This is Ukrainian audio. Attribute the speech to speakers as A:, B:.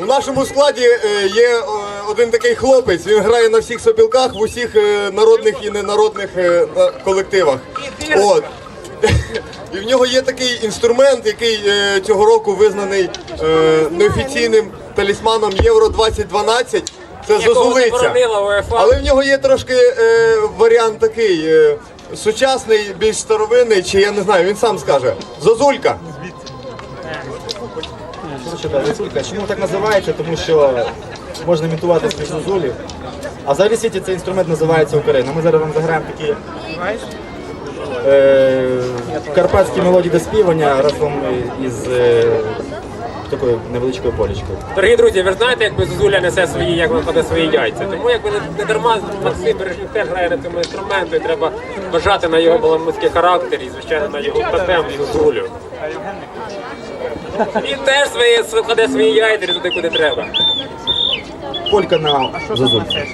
A: У нашому складі е, є е, один такий хлопець. Він грає на всіх сопілках в усіх е, народних і ненародних колективах. От. І в нього є такий інструмент, який цього року визнаний неофіційним талісманом Євро 2012. Це зозулиця. Але в нього є трошки варіант такий. Сучасний, більш старовинний, чи я не знаю, він сам скаже. Зозулька.
B: Да, Зозулька. Чому так називається? Тому що можна імітувати сміх зозулів. А взагалі світі цей інструмент називається Україна. Ми зараз вам заграємо такі е, карпатські мелодії до співання разом із е, такою невеличкою полічкою.
C: Дорогі друзі, ви знаєте, як Зозуля несе свої, як вона кладе свої яйця. Тому якби не, не дарма Максим Бережнюк теж грає на цьому інструменту, і треба бажати на його баламутський характер і, звичайно, на його тотем, його зулю. Він теж свої, кладе свої яйця туди, куди треба.
B: Колька на зозульці.